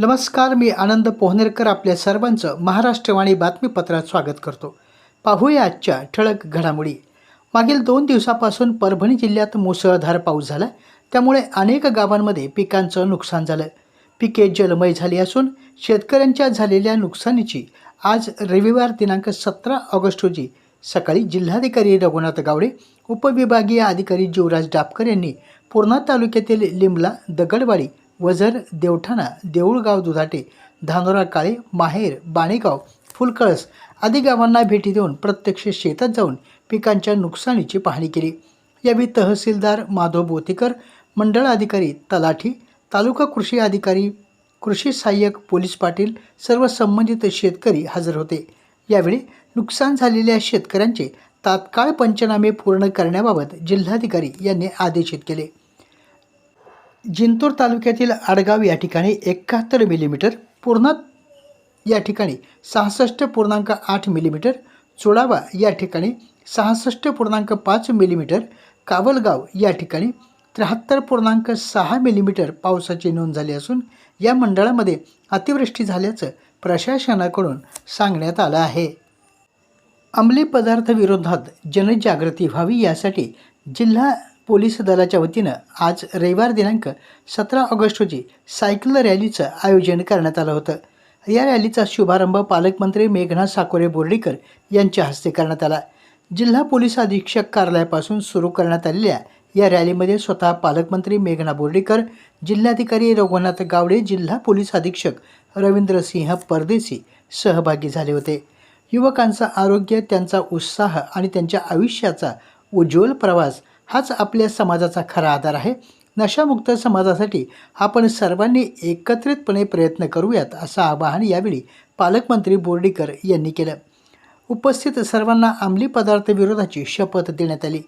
नमस्कार मी आनंद पोहनेरकर आपल्या सर्वांचं महाराष्ट्रवाणी बातमीपत्रात स्वागत करतो. पाहूया आजच्या ठळक घडामोडी. मागील दोन दिवसापासून परभणी जिल्ह्यात मुसळधार पाऊस झाला त्यामुळे अनेक गावांमध्ये पिकांचं नुकसान झालं. पिके जलमय झाली असून शेतकऱ्यांच्या झालेल्या नुकसानीची आज रविवार दिनांक सतरा ऑगस्ट रोजी सकाळी जिल्हाधिकारी रघुनाथ गावडे उपविभागीय अधिकारी जीवराज डापकर यांनी पूर्णा तालुक्यातील लिंबला दगडवाडी वझर देवठाणा देऊळगाव दुधाटे धानोरा काळे माहेर बाणेगाव फुलकळस आदी गावांना भेटी देऊन प्रत्यक्ष शेतात जाऊन पिकांच्या नुकसानीची पाहणी केली. यावेळी तहसीलदार माधव बोतीकर मंडळ अधिकारी तलाठी तालुका कृषी अधिकारी कृषी सहाय्यक पोलीस पाटील सर्व संबंधित शेतकरी हजर होते. यावेळी नुकसान झालेल्या शेतकऱ्यांचे तात्काळ पंचनामे पूर्ण करण्याबाबत जिल्हाधिकारी यांनी आदेशित केले. जिंतूर तालुक्यातील आडगाव या ठिकाणी एकाहत्तर मिलीमीटर पूर्णा या ठिकाणी सहासष्ट पूर्णांक आठ मिलीमीटर चोडावा या ठिकाणी सहासष्ट पूर्णांक पाच मिलीमीटर कावलगाव या ठिकाणी त्र्याहत्तर पूर्णांक सहा मिलीमीटर पावसाची नोंद झाली असून या मंडळामध्ये अतिवृष्टी झाल्याचं प्रशासनाकडून सांगण्यात आलं आहे. अंमली पदार्थ विरोधात जनजागृती व्हावी यासाठी जिल्हा पोलीस दलाच्या वतीनं आज रविवार दिनांक सतरा ऑगस्ट रोजी सायकल रॅलीचं आयोजन करण्यात आलं होतं. या रॅलीचा शुभारंभ पालकमंत्री मेघना साकोरे बोर्डीकर यांच्या हस्ते करण्यात आला. जिल्हा पोलीस अधीक्षक कार्यालयापासून सुरू करण्यात आलेल्या या रॅलीमध्ये स्वतः पालकमंत्री मेघना बोर्डीकर जिल्हाधिकारी रघुनाथ गावडे जिल्हा पोलीस अधीक्षक रवींद्र सिंह परदेसी सहभागी झाले होते. युवकांचं आरोग्य त्यांचा उत्साह आणि त्यांच्या आयुष्याचा उज्ज्वल प्रवास हाच आपल्या समाजाचा खरा आधार आहे. नशामुक्त समाजासाठी आपण सर्वांनी एकत्रितपणे प्रयत्न करूयात असं आवाहन यावेळी पालकमंत्री बोर्डीकर यांनी केलं. उपस्थित सर्वांना अंमली पदार्थ विरोधाची शपथ देण्यात आली.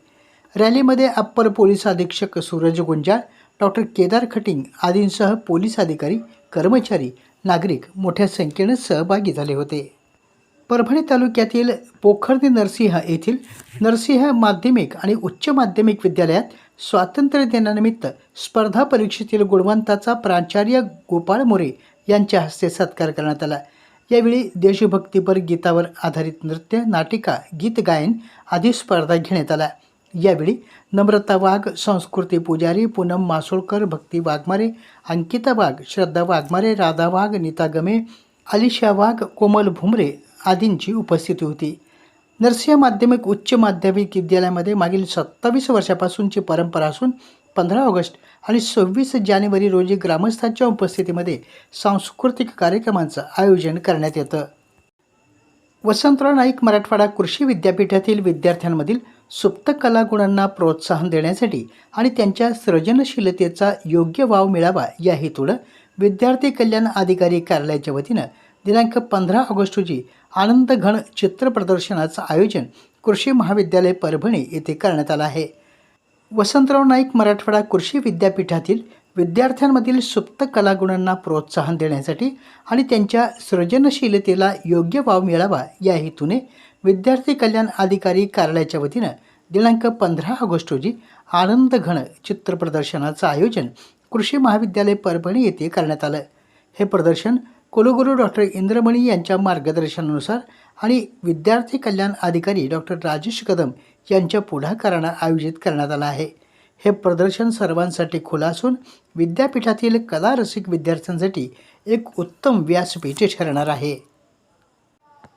रॅलीमध्ये अप्पर पोलीस अधीक्षक सूरज गुंजाळ डॉक्टर केदार खटिंग आदींसह पोलीस अधिकारी कर्मचारी नागरिक मोठ्या संख्येनं सहभागी झाले होते. परभणी तालुक्यातील पोखर्दी नरसिंह येथील नरसिंह माध्यमिक आणि उच्च माध्यमिक विद्यालयात स्वातंत्र्य दिनानिमित्त स्पर्धा परीक्षेतील गुणवंताचा प्राचार्य गोपाळ मोरे यांच्या हस्ते सत्कार करण्यात आला. यावेळी देशभक्तीपर गीतावर आधारित नृत्य नाटिका गीत गायन आदी स्पर्धा घेण्यात आल्या. यावेळी नम्रता वाघ संस्कृती पुजारी पूनम मासोळकर भक्ती वाघमारे अंकिता वाघ श्रद्धा वाघमारे राधा वाघ नीता गमे अलिशा वाघ कोमल भुमरे आदींची उपस्थिती होती. नरसिंह माध्यमिक उच्च माध्यमिक विद्यालयामध्ये मागील सत्तावीस वर्षापासूनची परंपरा असून पंधरा ऑगस्ट आणि सव्वीस जानेवारी रोजी ग्रामस्थांच्या उपस्थितीमध्ये सांस्कृतिक कार्यक्रमांचं आयोजन करण्यात येतं. वसंतराव नाईक मराठवाडा कृषी विद्यापीठातील विद्यार्थ्यांमधील सुप्त कलागुणांना प्रोत्साहन देण्यासाठी आणि त्यांच्या सृजनशीलतेचा योग्य वाव मिळावा या हेतूनं विद्यार्थी कल्याण अधिकारी कार्यालयाच्या वतीनं दिनांक पंधरा ऑगस्ट रोजी आनंद घन चित्र प्रदर्शनाचं आयोजन कृषी महाविद्यालय परभणी येथे करण्यात आलं आहे. वसंतराव नाईक मराठवाडा कृषी विद्यापीठातील विद्यार्थ्यांमधील सुप्त कलागुणांना प्रोत्साहन देण्यासाठी आणि त्यांच्या सृजनशीलतेला योग्य वाव मिळावा या हेतूने विद्यार्थी कल्याण अधिकारी कार्यालयाच्या वतीनं दिनांक पंधरा ऑगस्ट रोजी आनंद घन चित्र प्रदर्शनाचं आयोजन कृषी महाविद्यालय परभणी येथे करण्यात आलं. हे प्रदर्शन कुलगुरू डॉक्टर इंद्रमणी यांच्या मार्गदर्शनानुसार आणि विद्यार्थी कल्याण अधिकारी डॉक्टर राजेश कदम यांच्या पुढाकारानं आयोजित करण्यात आलं आहे. हे प्रदर्शन सर्वांसाठी खुलं असून विद्यापीठातील कला रसिक विद्यार्थ्यांसाठी एक उत्तम व्यासपीठ ठरणार आहे.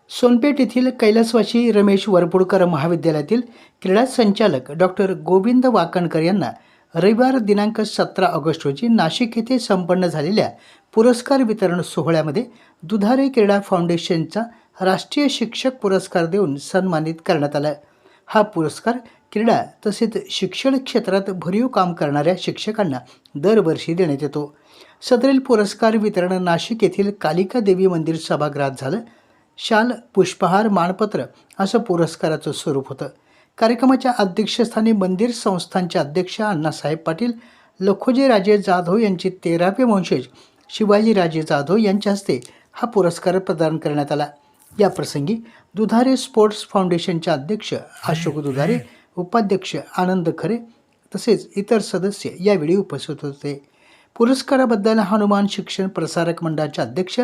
सोनपेठ येथील कैलासवासी रमेश वरपुडकर महाविद्यालयातील क्रीडा संचालक डॉक्टर गोविंद वाकणकर यांना रविवार दिनांक सतरा ऑगस्ट रोजी नाशिक येथे संपन्न झालेल्या पुरस्कार वितरण सोहळ्यामध्ये दुधारे क्रीडा फाउंडेशनचा राष्ट्रीय शिक्षक पुरस्कार देऊन सन्मानित करण्यात आला. हा पुरस्कार क्रीडा तसेच शिक्षण क्षेत्रात भरीव काम करणाऱ्या शिक्षकांना दरवर्षी देण्यात येतो. सदरील पुरस्कार वितरण नाशिक येथील कालिका देवी मंदिर सभागृहात झालं. शाल पुष्पहार मानपत्र असं पुरस्काराचं स्वरूप होतं. कार्यक्रमाच्या अध्यक्षस्थानी मंदिर संस्थांचे अध्यक्ष अण्णासाहेब पाटील लखोजीराजे जाधव यांची तेरावे वंशज शिवाजीराजे जाधव यांच्या हस्ते हा पुरस्कार प्रदान करण्यात आला. या प्रसंगी दुधारे स्पोर्ट्स फाउंडेशनचे अध्यक्ष अशोक दुधारे उपाध्यक्ष आनंद खरे तसेच इतर सदस्य यावेळी उपस्थित होते. पुरस्काराबद्दल हनुमान शिक्षण प्रसारक मंडळाचे अध्यक्ष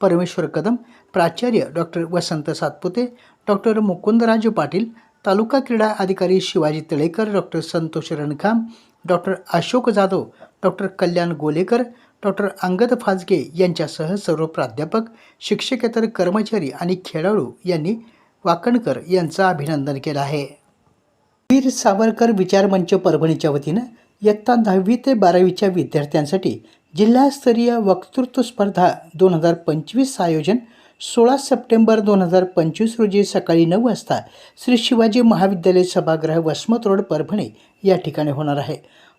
परमेश्वर कदम प्राचार्य डॉक्टर वसंत सातपुते डॉक्टर मुकुंदराजू पाटील तालुका क्रीडा अधिकारी Shivaji Talekar doctor Santosh Rankham doctor Ashok Jadhav doctor Kalyan Golekar doctor Angad Phajge यांच्यासह सर्व प्राध्यापक शिक्षकेतर कर्मचारी आणि खेळाडू यांनी वाकणकर यांचं अभिनंदन केलं आहे. वीर सावरकर विचारमंच परभणीच्या वतीनं इयत्ता दहावी ते बारावीच्या विद्यार्थ्यांसाठी जिल्हास्तरीय वक्तृत्व स्पर्धा दोन हजार पंचवीस आयोजन सोळा सप्टेंबर दोन हजार पंचवीस रोजी सकाळी नऊ वाजता श्री शिवाजी महाविद्यालय सभागृह वसमत रोड परभणी या ठिकाणी होणार आहे.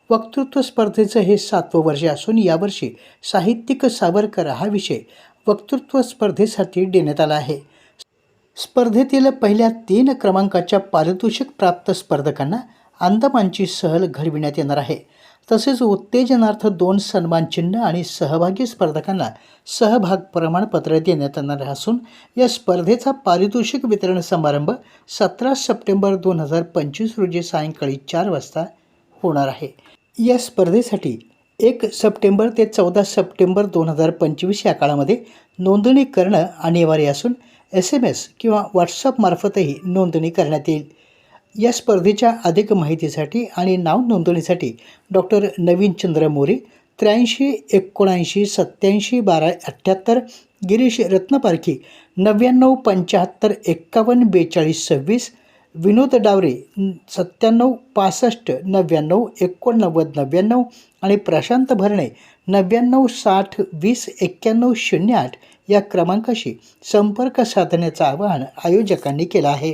वक्तृत्व स्पर्धेचं हे सातवं वर्ष असून यावर्षी साहित्यिक सावरकर हा विषय वक्तृत्व स्पर्धेसाठी देण्यात आला आहे. स्पर्धेतील पहिल्या तीन क्रमांकाच्या पारितोषिक प्राप्त स्पर्धकांना अंदमानची सहल घडविण्यात येणार आहे. तसेच उत्तेजनार्थ दोन सन्मान चिन्ह आणि सहभागी स्पर्धकांना सहभाग प्रमाणपत्र देण्यात येणार असून या स्पर्धेचा पारितोषिक वितरण समारंभ सतरा सप्टेंबर दोन हजार पंचवीस रोजी सायंकाळी चार वाजता होणार आहे. या स्पर्धेसाठी एक सप्टेंबर ते चौदा सप्टेंबर दोन हजार पंचवीस या काळामध्ये नोंदणी करणं अनिवार्य असून एस एम एस किंवा व्हॉट्सअपमार्फतही नोंदणी करण्यात येईल. या स्पर्धेच्या अधिक माहितीसाठी आणि नाव नोंदणीसाठी डॉक्टर नवीनचंद्र मोरे त्र्याऐंशी एकोणऐंशी सत्त्याऐंशी बारा अठ्ठ्याहत्तर गिरीश रत्नपारखी नव्याण्णव पंच्याहत्तर एक्कावन्न बेचाळीस सव्वीस विनोद डावरे सत्त्याण्णव पासष्ट नव्याण्णव एकोणनव्वद नव्याण्णव आणि प्रशांत भरणे नव्याण्णव साठ वीस एक्क्याण्णव शून्य आठ या क्रमांकाशी संपर्क साधण्याचं आवाहन आयोजकांनी केलं आहे.